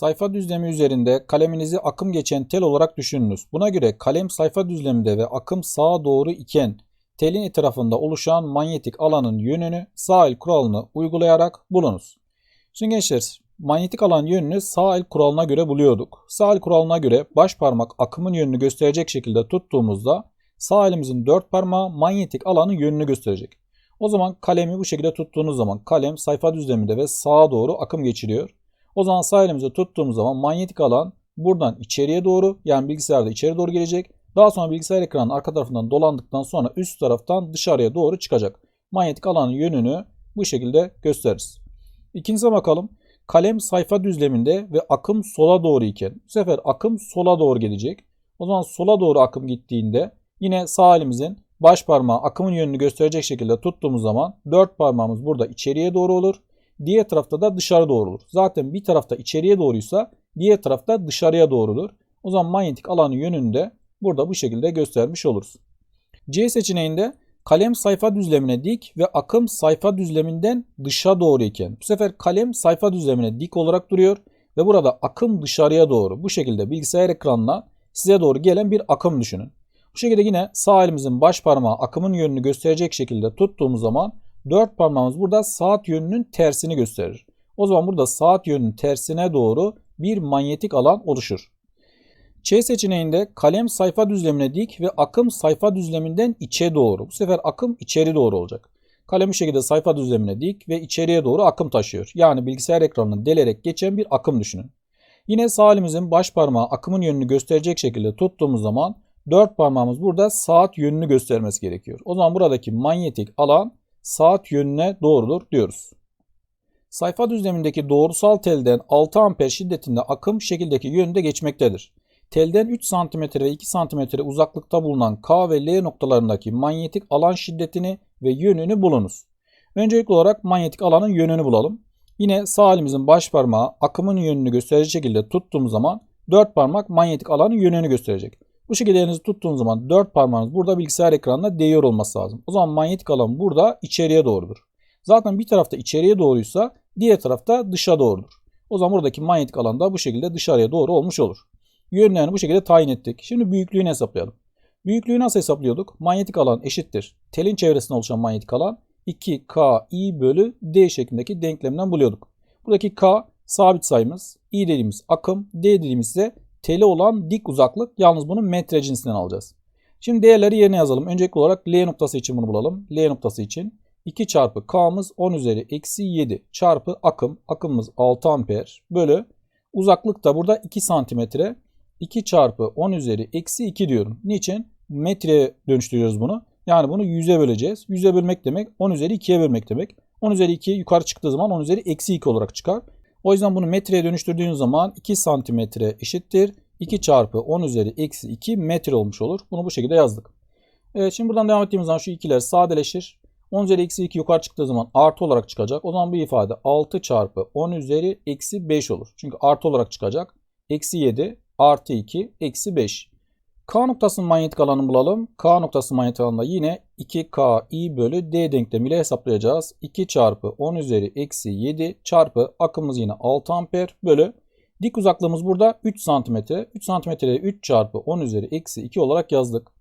sayfa düzlemi üzerinde kaleminizi akım geçen tel olarak düşününüz. Buna göre kalem sayfa düzleminde ve akım sağa doğru iken telin etrafında oluşan manyetik alanın yönünü sağ el kuralını uygulayarak bulunuz. Şimdi gençler manyetik alan yönünü sağ el kuralına göre buluyorduk. Sağ el kuralına göre baş parmak akımın yönünü gösterecek şekilde tuttuğumuzda sağ elimizin dört parmağı manyetik alanın yönünü gösterecek. O zaman kalemi bu şekilde tuttuğunuz zaman kalem sayfa düzleminde ve sağa doğru akım geçiriyor. O zaman sağ elimizi tuttuğumuz zaman manyetik alan buradan içeriye doğru yani bilgisayarda içeri doğru gelecek. Daha sonra bilgisayar ekranının arka tarafından dolandıktan sonra üst taraftan dışarıya doğru çıkacak. Manyetik alanın yönünü bu şekilde gösteririz. İkincisi bakalım. Kalem sayfa düzleminde ve akım sola doğru iken bu sefer akım sola doğru gelecek. O zaman sola doğru akım gittiğinde yine sağ elimizin baş parmağı akımın yönünü gösterecek şekilde tuttuğumuz zaman dört parmağımız burada içeriye doğru olur. Diğer tarafta da dışarı doğru olur. Zaten bir tarafta içeriye doğruysa diğer tarafta dışarıya doğrudur. O zaman manyetik alanın yönünü de burada bu şekilde göstermiş oluruz. C seçeneğinde kalem sayfa düzlemine dik ve akım sayfa düzleminden dışa doğru iken bu sefer kalem sayfa düzlemine dik olarak duruyor ve burada akım dışarıya doğru bu şekilde bilgisayar ekranına size doğru gelen bir akım düşünün. Bu şekilde yine sağ elimizin baş parmağı akımın yönünü gösterecek şekilde tuttuğumuz zaman dört parmağımız burada saat yönünün tersini gösterir. O zaman burada saat yönünün tersine doğru bir manyetik alan oluşur. Ç seçeneğinde kalem sayfa düzlemine dik ve akım sayfa düzleminden içe doğru. Bu sefer akım içeri doğru olacak. Kalem bu şekilde sayfa düzlemine dik ve içeriye doğru akım taşıyor. Yani bilgisayar ekranını delerek geçen bir akım düşünün. Yine sağ elimizin baş parmağı akımın yönünü gösterecek şekilde tuttuğumuz zaman dört parmağımız burada saat yönünü göstermesi gerekiyor. O zaman buradaki manyetik alan saat yönüne doğrudur diyoruz. Sayfa düzlemindeki doğrusal telden 6 amper şiddetinde akım şekildeki yönde geçmektedir. Telden 3 cm ve 2 cm uzaklıkta bulunan K ve L noktalarındaki manyetik alan şiddetini ve yönünü bulunuz. Öncelikli olarak manyetik alanın yönünü bulalım. Yine sağ elimizin baş parmağı akımın yönünü gösterecek şekilde tuttuğumuz zaman 4 parmak manyetik alanın yönünü gösterecek. Bu şekilde elinizi tuttuğunuz zaman 4 parmağınız burada bilgisayar ekranına değiyor olması lazım. O zaman manyetik alan burada içeriye doğrudur. Zaten bir tarafta içeriye doğruysa diğer tarafta dışa doğrudur. O zaman buradaki manyetik alan da bu şekilde dışarıya doğru olmuş olur. Yönlerini bu şekilde tayin ettik. Şimdi büyüklüğünü hesaplayalım. Büyüklüğü nasıl hesaplıyorduk? Manyetik alan eşittir. Telin çevresinde oluşan manyetik alan 2K I bölü D şeklindeki denklemden buluyorduk. Buradaki K sabit sayımız, I dediğimiz akım, D dediğimiz ise teli olan dik uzaklık. Yalnız bunu metre cinsinden alacağız. Şimdi değerleri yerine yazalım. Öncelikli olarak L noktası için bunu bulalım. L noktası için 2 çarpı K'mız 10 üzeri eksi 7 çarpı akım. Akımımız 6 amper bölü uzaklık da burada 2 santimetre. 2 çarpı 10 üzeri eksi 2 diyorum. Niçin? Metreye dönüştürüyoruz bunu. Yani bunu 100'e böleceğiz. 100'e bölmek demek 10 üzeri 2'ye bölmek demek. 10 üzeri 2 yukarı çıktığı zaman 10 üzeri eksi 2 olarak çıkar. O yüzden bunu metreye dönüştürdüğün zaman 2 santimetre eşittir. 2 çarpı 10 üzeri eksi 2 metre olmuş olur. Bunu bu şekilde yazdık. Evet şimdi buradan devam ettiğimiz zaman şu ikiler sadeleşir. 10 üzeri eksi 2 yukarı çıktığı zaman artı olarak çıkacak. O zaman bu ifade 6 çarpı 10 üzeri eksi 5 olur. Çünkü artı olarak çıkacak. Eksi 7 artı 2 eksi 5. K noktasının manyetik alanını bulalım. K noktasının manyetik alanında yine 2K I bölü D denklemiyle hesaplayacağız. 2 çarpı 10 üzeri eksi 7 çarpı akımımız yine 6 amper bölü dik uzaklığımız burada 3 santimetre. 3 santimetreye 3 çarpı 10 üzeri eksi 2 olarak yazdık.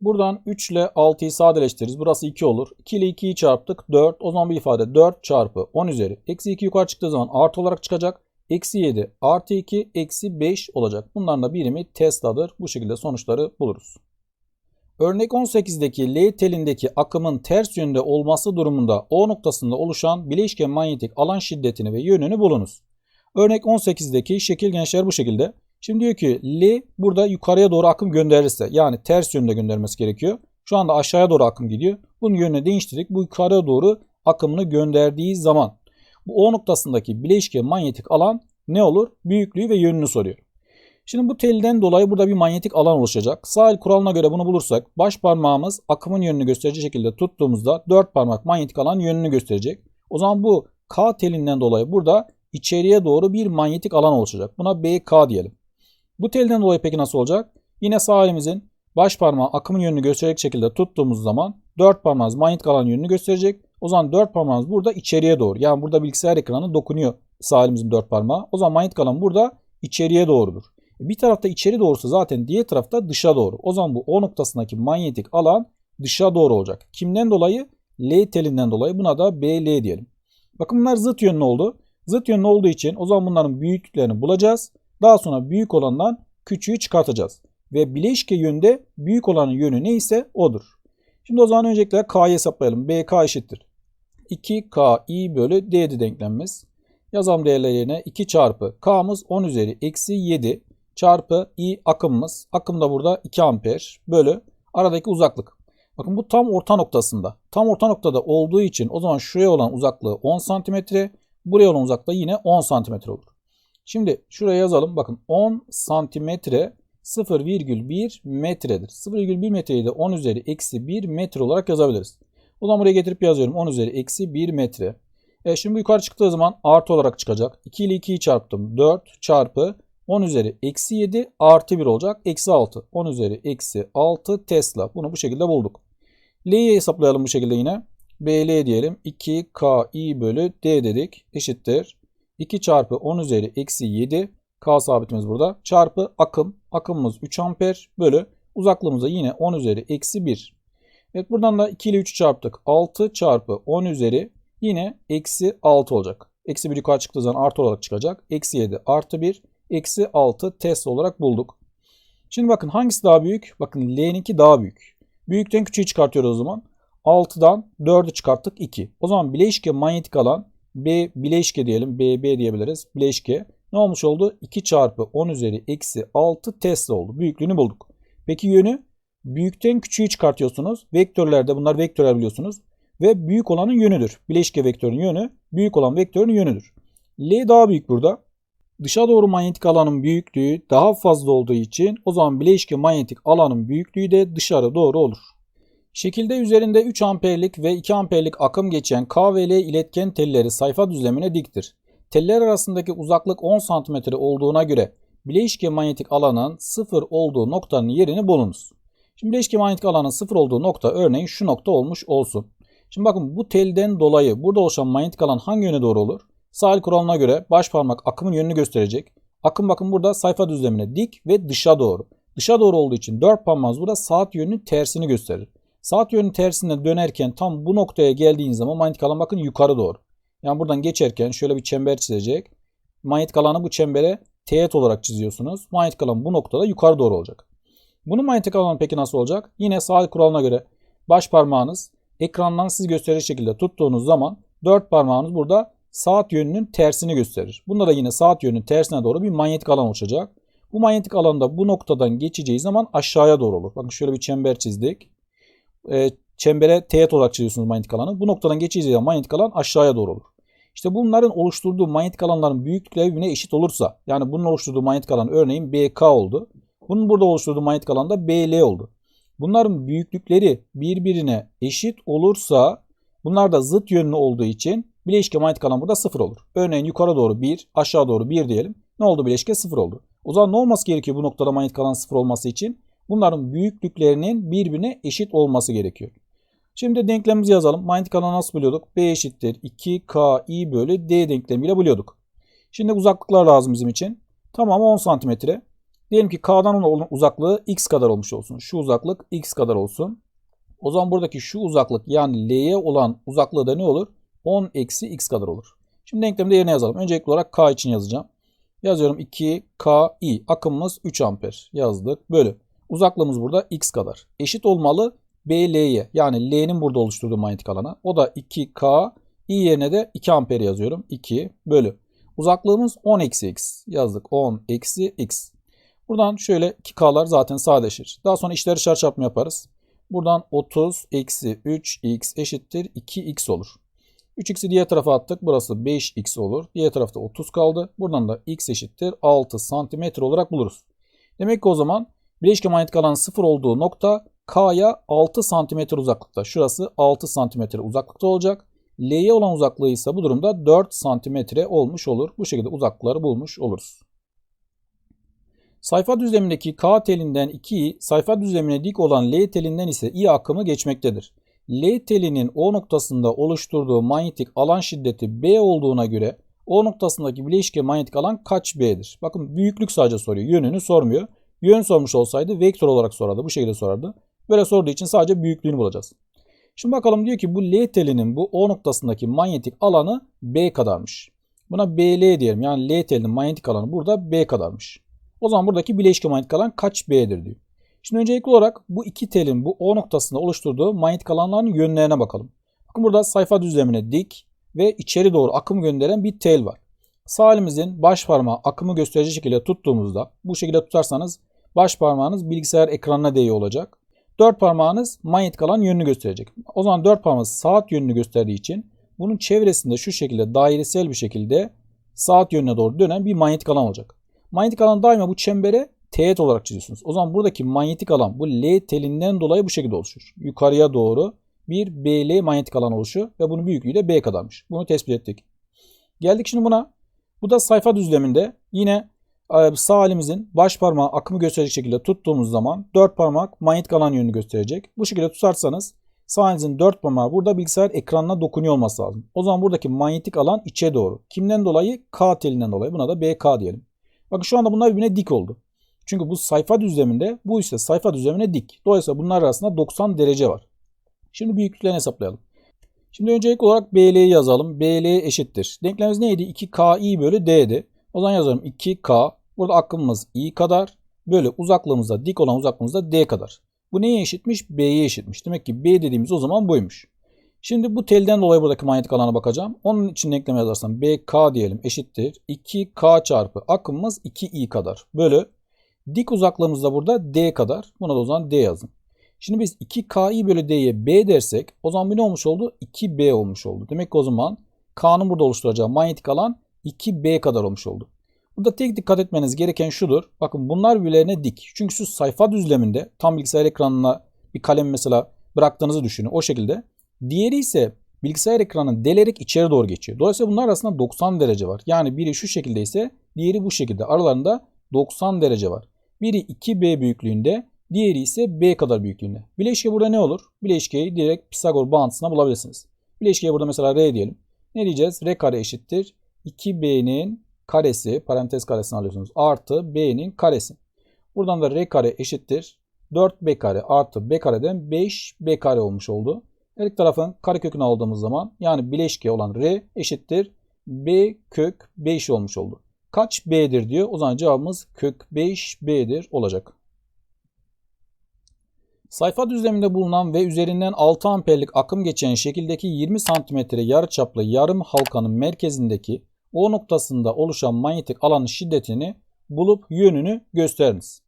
Buradan 3 ile 6'yı sadeleştiririz. Burası 2 olur. 2 ile 2'yi çarptık 4. O zaman bu ifade 4 çarpı 10 üzeri. Eksi 2 yukarı çıktığı zaman artı olarak çıkacak. Eksi 7 artı 2 eksi 5 olacak. Bunların da birimi Tesla'dır. Bu şekilde sonuçları buluruz. Örnek 18'deki L telindeki akımın ters yönde olması durumunda O noktasında oluşan bileşken manyetik alan şiddetini ve yönünü bulunuz. Örnek 18'deki şekil gençler bu şekilde. Şimdi diyor ki L burada yukarıya doğru akım gönderirse yani ters yönde göndermesi gerekiyor. Şu anda aşağıya doğru akım gidiyor. Bunun yönünü değiştirdik. Bu yukarıya doğru akımını gönderdiği zaman bu O noktasındaki bileşke manyetik alan ne olur? Büyüklüğü ve yönünü soruyor. Şimdi bu telden dolayı burada bir manyetik alan oluşacak. Sağ el kuralına göre bunu bulursak baş parmağımız akımın yönünü gösterecek şekilde tuttuğumuzda dört parmak manyetik alan yönünü gösterecek. O zaman bu K telinden dolayı burada içeriye doğru bir manyetik alan oluşacak. Buna BK diyelim. Bu telden dolayı peki nasıl olacak? Yine sağ elimizin baş parmağı akımın yönünü gösterecek şekilde tuttuğumuz zaman dört parmağımız manyetik alan yönünü gösterecek. O zaman dört parmağımız burada içeriye doğru. Yani burada bilgisayar ekranı dokunuyor sağ elimizin dört parmağı. O zaman manyetik alan burada içeriye doğrudur. Bir tarafta içeri doğrusu zaten diğer tarafta dışa doğru. O zaman bu O noktasındaki manyetik alan dışa doğru olacak. Kimden dolayı? L telinden dolayı buna da BL diyelim. Bakın bunlar zıt yönlü oldu. Zıt yönlü olduğu için o zaman bunların büyüklüklerini bulacağız. Daha sonra büyük olandan küçüğü çıkartacağız. Ve bileşke yönde büyük olanın yönü neyse odur. Şimdi o zaman öncelikle K'yı hesaplayalım. BK eşittir. 2KI bölü D'di denklemimiz. Yazalım değerleri yerine 2 çarpı K'mız 10 üzeri eksi 7 çarpı I akımımız. Akım da burada 2 amper bölü aradaki uzaklık. Bakın bu tam orta noktasında. Tam orta noktada olduğu için o zaman şuraya olan uzaklığı 10 santimetre. Buraya olan uzaklığı yine 10 santimetre olur. Şimdi şuraya yazalım. Bakın 10 santimetre 0,1 metredir. 0,1 metreyi de 10 üzeri eksi 1 metre olarak yazabiliriz. O zaman buraya getirip yazıyorum. 10 üzeri eksi 1 metre. E şimdi yukarı çıktığı zaman artı olarak çıkacak. 2 ile 2'yi çarptım. 4 çarpı 10 üzeri eksi 7 artı 1 olacak. Eksi 6. 10 üzeri eksi 6 Tesla. Bunu bu şekilde bulduk. L'yi hesaplayalım bu şekilde yine. BL diyelim. 2KI bölü D dedik. Eşittir. 2 çarpı 10 üzeri eksi 7. K sabitimiz burada. Çarpı akım. Akımımız 3 amper bölü. Uzaklığımız da yine 10 üzeri eksi 1. Evet buradan da 2 ile 3 çarptık. 6 çarpı 10 üzeri yine eksi 6 olacak. Eksi 1 yukarı çıktığı zaman artı olarak çıkacak. Eksi 7 artı 1 eksi 6 test olarak bulduk. Şimdi bakın hangisi daha büyük? Bakın L'ninki daha büyük. Büyükten küçüğü çıkartıyoruz o zaman. 6'dan 4'ü çıkarttık 2. O zaman bileşke manyetik alan B bileşke diyelim BB diyebiliriz. Bileşke ne olmuş oldu? 2 çarpı 10 üzeri eksi 6 Tesla oldu. Büyüklüğünü bulduk. Peki yönü? Büyükten küçüğü çıkartıyorsunuz. Vektörlerde bunlar vektörler biliyorsunuz. Ve büyük olanın yönüdür. Bileşke vektörün yönü büyük olan vektörün yönüdür. L daha büyük burada. Dışa doğru manyetik alanın büyüklüğü daha fazla olduğu için o zaman bileşke manyetik alanın büyüklüğü de dışarı doğru olur. Şekilde üzerinde 3 amperlik ve 2 amperlik akım geçen K ve L iletken telleri sayfa düzlemine diktir. Teller arasındaki uzaklık 10 cm olduğuna göre bileşke manyetik alanın 0 olduğu noktanın yerini bulunuz. Şimdi bileşke manyetik alanın 0 olduğu nokta örneğin şu nokta olmuş olsun. Şimdi bakın bu telden dolayı burada oluşan manyetik alan hangi yöne doğru olur? Sahil kuralına göre baş parmak akımın yönünü gösterecek. Akım bakın burada sayfa düzlemine dik ve dışa doğru. Dışa doğru olduğu için 4 parmağımız burada saat yönünün tersini gösterir. Saat yönünün tersine dönerken tam bu noktaya geldiğiniz zaman manyetik alan bakın yukarı doğru. Yani buradan geçerken şöyle bir çember çizecek. Manyetik alanı bu çembere teğet olarak çiziyorsunuz. Manyetik alan bu noktada yukarı doğru olacak. Bunun manyetik alanı peki nasıl olacak? Yine sahil kuralına göre baş parmağınız ekrandan siz gösterecek şekilde tuttuğunuz zaman dört parmağınız burada saat yönünün tersini gösterir. Bunda da yine saat yönünün tersine doğru bir manyetik alan oluşacak. Bu manyetik alanda bu noktadan geçeceği zaman aşağıya doğru olur. Bakın şöyle bir çember çizdik. E, çembere teğet olarak çiziyorsunuz manyetik alanı. Bu noktadan geçeceği zaman manyetik alan aşağıya doğru olur. İşte bunların oluşturduğu manyetik alanların büyüklükleri birbirine eşit olursa yani bunun oluşturduğu manyetik alan örneğin BK oldu. Bunun burada oluşturduğu manyetik alan da BL oldu. Bunların büyüklükleri birbirine eşit olursa bunlar da zıt yönlü olduğu için bileşke manyetik alan burada sıfır olur. Örneğin yukarı doğru 1, aşağı doğru 1 diyelim. Ne oldu bileşke? Sıfır oldu. O zaman ne olması gerekiyor bu noktada manyetik alan sıfır olması için? Bunların büyüklüklerinin birbirine eşit olması gerekiyor. Şimdi denklemimizi yazalım. Manyetik alanı nasıl buluyorduk? B eşittir 2KI bölü D denklemiyle buluyorduk. Şimdi uzaklıklar lazım bizim için. Tamam 10 santimetre. Diyelim ki K'dan olan uzaklığı x kadar olmuş olsun. Şu uzaklık x kadar olsun. O zaman buradaki şu uzaklık yani L'ye olan uzaklığı da ne olur? 10 eksi x kadar olur. Şimdi denklemde yerine yazalım. Öncelikli olarak K için yazacağım. Yazıyorum 2KI. Akımımız 3 amper. Yazdık. Bölü. Uzaklığımız burada x kadar. Eşit olmalı BL'ye yani L'nin burada oluşturduğu manyetik alana. O da 2K. I yerine de 2 amper yazıyorum. 2 bölü. Uzaklığımız 10 eksi x. Yazdık 10 eksi x. Buradan şöyle 2K'lar zaten sadeleşir. Daha sonra işler dışarı yaparız. Buradan 30 eksi 3x eşittir 2x olur. 3x'i diğer tarafa attık. Burası 5x olur. Diğer tarafta 30 kaldı. Buradan da x eşittir 6 santimetre olarak buluruz. Demek ki o zaman bileşke manyetik alanın 0 olduğu nokta K'ya 6 santimetre uzaklıkta. Şurası 6 santimetre uzaklıkta olacak. L'ye olan uzaklığı ise bu durumda 4 santimetre olmuş olur. Bu şekilde uzaklıkları bulmuş oluruz. Sayfa düzlemindeki K telinden 2i, sayfa düzlemine dik olan L telinden ise I akımı geçmektedir. L telinin O noktasında oluşturduğu manyetik alan şiddeti B olduğuna göre O noktasındaki bileşke manyetik alan kaç B'dir? Bakın büyüklük sadece soruyor. Yönünü sormuyor. Yön sormuş olsaydı vektör olarak sorardı. Bu şekilde sorardı. Böyle sorduğu için sadece büyüklüğünü bulacağız. Şimdi bakalım diyor ki bu L telinin bu O noktasındaki manyetik alanı B kadarmış. Buna BL diyelim. Yani L telinin manyetik alanı burada B kadarmış. O zaman buradaki bileşke manyetik alan kaç B'dir diyor. Şimdi öncelikli olarak bu iki telin bu O noktasında oluşturduğu manyetik alanların yönlerine bakalım. Bakın burada sayfa düzlemine dik ve içeri doğru akım gönderen bir tel var. Sağ elimizin baş parmağı akımı gösterici şekilde tuttuğumuzda bu şekilde tutarsanız baş parmağınız bilgisayar ekranına değiyor olacak. Dört parmağınız manyetik alan yönünü gösterecek. O zaman dört parmağınız saat yönünü gösterdiği için bunun çevresinde şu şekilde dairesel bir şekilde saat yönüne doğru dönen bir manyetik alan olacak. Manyetik alan daima bu çembere teğet olarak çiziyorsunuz. O zaman buradaki manyetik alan bu L telinden dolayı bu şekilde oluşur. Yukarıya doğru bir BL manyetik alan oluşuyor ve bunun büyüklüğü de B kadarmış. Bunu tespit ettik. Geldik şimdi buna. Bu da sayfa düzleminde yine e, sağ elimizin baş parmağı akımı gösterecek şekilde tuttuğumuz zaman dört parmak manyetik alan yönünü gösterecek. Bu şekilde tutarsanız sağ elinizin dört parmağı burada bilgisayar ekranına dokunuyor olması lazım. O zaman buradaki manyetik alan içe doğru. Kimden dolayı? K telinden dolayı. Buna da BK diyelim. Bakın şu anda bunlar birbirine dik oldu. Çünkü bu sayfa düzleminde bu ise sayfa düzlemine dik. Dolayısıyla bunlar arasında 90 derece var. Şimdi büyüklüklerini hesaplayalım. Şimdi öncelikli olarak BL'yi yazalım. BL eşittir. Denklemimiz neydi? 2KI bölü D'di. O zaman yazalım 2K. Burada akımımız I kadar. Bölü uzaklığımızda dik olan uzaklığımızda D kadar. Bu neye eşitmiş? B'ye eşitmiş. Demek ki B dediğimiz o zaman buymuş. Şimdi bu telden dolayı buradaki manyetik alana bakacağım. Onun için denkleme yazarsam BK diyelim eşittir. 2K çarpı akımımız 2I kadar. Bölü dik uzaklığımızda burada D kadar. Buna da o zaman D yazın. Şimdi biz 2K'yi bölü D'ye B dersek o zaman bu ne olmuş oldu? 2B olmuş oldu. Demek ki o zaman K'nın burada oluşturacağı manyetik alan 2B kadar olmuş oldu. Burada tek dikkat etmeniz gereken şudur. Bakın bunlar birbirlerine dik. Çünkü şu sayfa düzleminde tam bilgisayar ekranına bir kalem mesela bıraktığınızı düşünün. O şekilde. Diğeri ise bilgisayar ekranının delerek içeri doğru geçiyor. Dolayısıyla bunlar arasında 90 derece var. Yani biri şu şekilde ise diğeri bu şekilde. Aralarında 90 derece var. Biri 2B büyüklüğünde, Diğeri ise B kadar büyüklüğünde. Bileşke burada ne olur? Bileşkeyi direkt Pisagor bağıntısına bulabilirsiniz. Bileşkeye burada mesela R diyelim. Ne diyeceğiz? R kare eşittir. 2B'nin karesi, parantez karesini alıyorsunuz. Artı B'nin karesi. Buradan da R kare eşittir. 4B kare artı B kareden 5B kare olmuş oldu. Her iki tarafın karekökünü aldığımız zaman yani bileşke olan R eşittir. B kök 5 olmuş oldu. Kaç B'dir diyor. O zaman cevabımız kök 5B'dir olacak. Sayfa düzleminde bulunan ve üzerinden 6 amperlik akım geçen şekildeki 20 cm yarıçaplı yarım halkanın merkezindeki O noktasında oluşan manyetik alanın şiddetini bulup yönünü gösteriniz.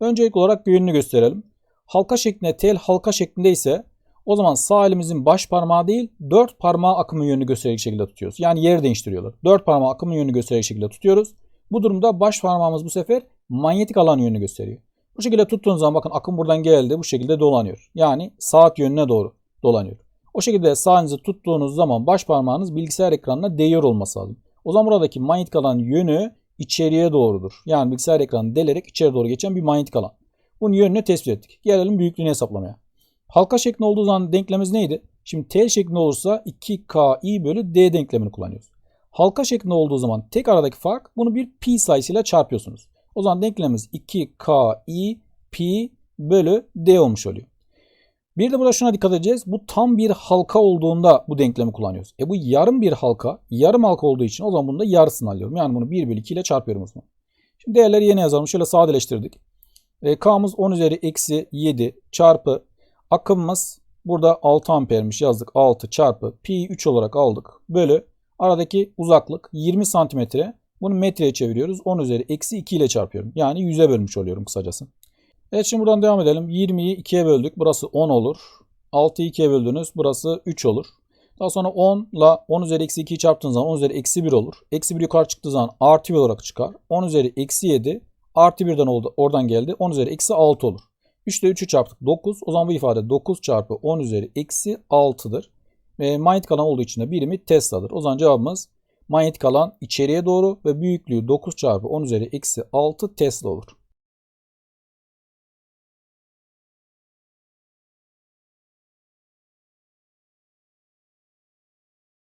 Öncelikli olarak yönünü gösterelim. Halka şeklinde tel halka şeklinde ise o zaman sağ elimizin baş parmağı değil 4 parmağı akımın yönünü gösterecek şekilde tutuyoruz. Yani yer değiştiriyorlar. 4 parmağı akımın yönünü gösterecek şekilde tutuyoruz. Bu durumda baş parmağımız bu sefer manyetik alan yönünü gösteriyor. Bu şekilde tuttuğunuz zaman bakın akım buradan geldi bu şekilde dolanıyor. Yani saat yönüne doğru dolanıyor. O şekilde sağınızı tuttuğunuz zaman baş parmağınız bilgisayar ekranına değiyor olması lazım. O zaman buradaki manyetik alan yönü içeriye doğrudur. Yani bilgisayar ekranını delerek içeri doğru geçen bir manyetik alan. Bunun yönünü tespit ettik. Gelelim büyüklüğünü hesaplamaya. Halka şeklinde olduğu zaman denklemimiz neydi? Şimdi tel şeklinde olursa 2ki bölü d denklemini kullanıyoruz. Halka şeklinde olduğu zaman tek aradaki fark bunu bir pi sayısıyla çarpıyorsunuz. O zaman denklemimiz 2ki pi bölü d olmuş oluyor. Bir de burada şuna dikkat edeceğiz. Bu tam bir halka olduğunda bu denklemi kullanıyoruz. E bu yarım bir halka, yarım halka olduğu için o zaman bunu da yarısını alıyorum. Yani bunu 1 bölü 2 ile çarpıyorum o zaman. Şimdi değerleri yeni yazalım. Şöyle sadeleştirdik. E, K'mız 10 üzeri eksi 7 çarpı akımımız burada 6 ampermiş yazdık. 6 çarpı pi 3 olarak aldık. Bölü aradaki uzaklık 20 santimetre. Bunu metreye çeviriyoruz. 10 üzeri eksi 2 ile çarpıyorum. Yani 100'e bölmüş oluyorum kısacası. Evet şimdi buradan devam edelim. 20'yi 2'ye böldük. Burası 10 olur. 6'yı 2'ye böldünüz. Burası 3 olur. Daha sonra 10 ile 10 üzeri eksi 2'yi çarptığınız zaman 10 üzeri eksi 1 olur. Eksi 1 yukarı çıktığı zaman artı 1 olarak çıkar. 10 üzeri eksi 7 artı 1'den oldu, oradan geldi. 10 üzeri eksi 6 olur. 3 ile 3'ü çarptık 9. O zaman bu ifade 9 çarpı 10 üzeri eksi 6'dır. Ve manyetik alan olduğu için de birimi Tesla'dır. O zaman cevabımız manyetik alan içeriye doğru ve büyüklüğü 9 çarpı 10 üzeri eksi 6 Tesla olur.